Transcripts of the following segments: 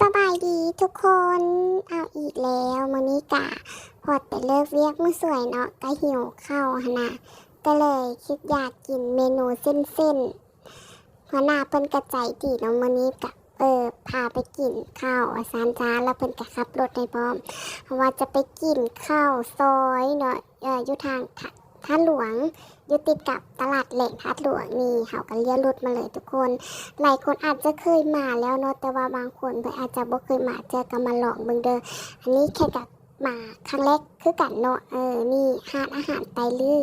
สบายดีทุกคนเอาอีกแล้วมนี้กะพอแต่เลิกเรียกมือสวยเนาะก็หิวข้าวหนะก็เลยคิดอยากกินเมนูเส้นๆหัวหน้าเพิ่นกระใจดีเนาะมนี้กะเออพาไปกินข้าวสามจานแล้วเพิ่นก็ขับรถในพร้อมว่าจะไปกินข้าวซอยเนาะอออยู่ทาง ท่าหลวง อยู่ติดกับตลาดแหล่งท่าหลวงนี่เขาก็เลี้ยวรถมาเลยทุกคน หลายคนอาจจะเคยมาแล้วเนาะแต่ว่าบางคนเพิ่นอาจจะบ่เคยมาเจอก็มาลองเบิ่งเด้ออันนี้แค่กับมาครั้งแรกคือกันเนาะเออนี่ร้านอาหารไตลือ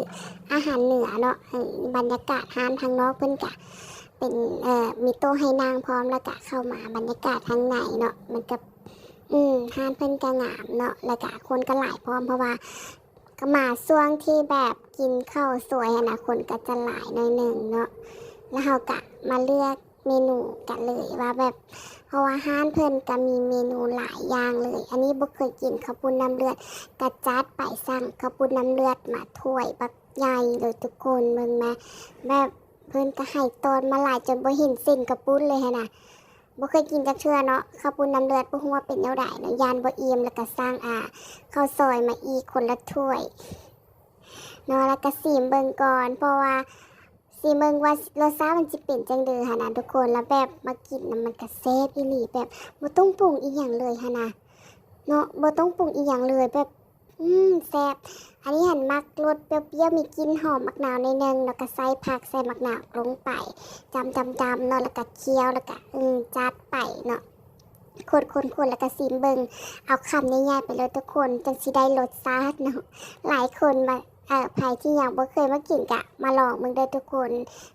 อาหารเหนือเนาะเออบรรยากาศร้านทางนอกเพิ่นกะเป็นเอ่อมีโต๊ะให้นางพร้อมแล้วก็เข้ามาบรรยากาศทางในเนาะมันก็อืมร้านเพิ่นก็งามเนาะแล้วก็คนก็หลายพร้อมเพราะว่า ก็มาช่วงที่แบบกินข้าวสวยอะนะคนก็จะหลายหน่อยหนึ่งเนาะแล้วเรากะมาเลือกเมนูกันเลยว่าแบบเพราะว่าห้านเพิ่นก็มีเมนูหลายอย่างเลย อันนี้บ่เคยกินข้าวปุ้นน้ำเลือดกระจัดไปสั่งข้าวปุ้นน้ำเลือดมาถ้วยบักใหญ่เลยทุกคนเบิ่งแม่แบบเพิ่นก็ให้ตอนมาหลายจนบ่เห็นส้นข้าวปุ้นเลยนะ บ่เคยกินจักเทื่อเนาะข้าวปุ้นน้ำเลือดบ่ฮู้ว่าเป็นแนวใดเนาะยานบ่อิ่มแล้วก็สร้างอ่าข้าวซอยมาอีกคนละถ้วยเนาะแล้วก็ซีมเบิ่งก่อน เพราะว่าซีเบิ่งว่ารสชาติมันสิเป็นจังเด้อหั่นนะทุกคนแล้วแบบมากินน่ะมันก็แซ่บอีหลีแบบบ่ต้องปรุงอีหยังเลยหั่นนะเนาะบ่ต้องปรุงอีหยังเลยแบบ อืมแซ่บอันนี้หันมักรสเปรี้ยวๆมีกลิ่นหอมมะนาวในนึงแล้วก็ใส่ผักใส่มะนาวลงไปจำจำจำเนาะแล้วก็เคี่ยวแล้วก็อืมจัดไปเนาะคนคนคนแล้วก็ซีมเบิงเอาคำใหญ่ๆไปเลยทุกคนจังสิได้รสชาติเนาะหลายคนมาเอ่อใครที่ยังบ่เคยมากินกะ มาลองเบิ่งได้ทุกคน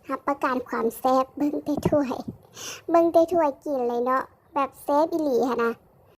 รับประกันความแซ่บเบิ่งได้ถ้วย เบิ่งได้ถ้วยกินเลยเนาะแบบแซ่บอีหลีค่ะนะ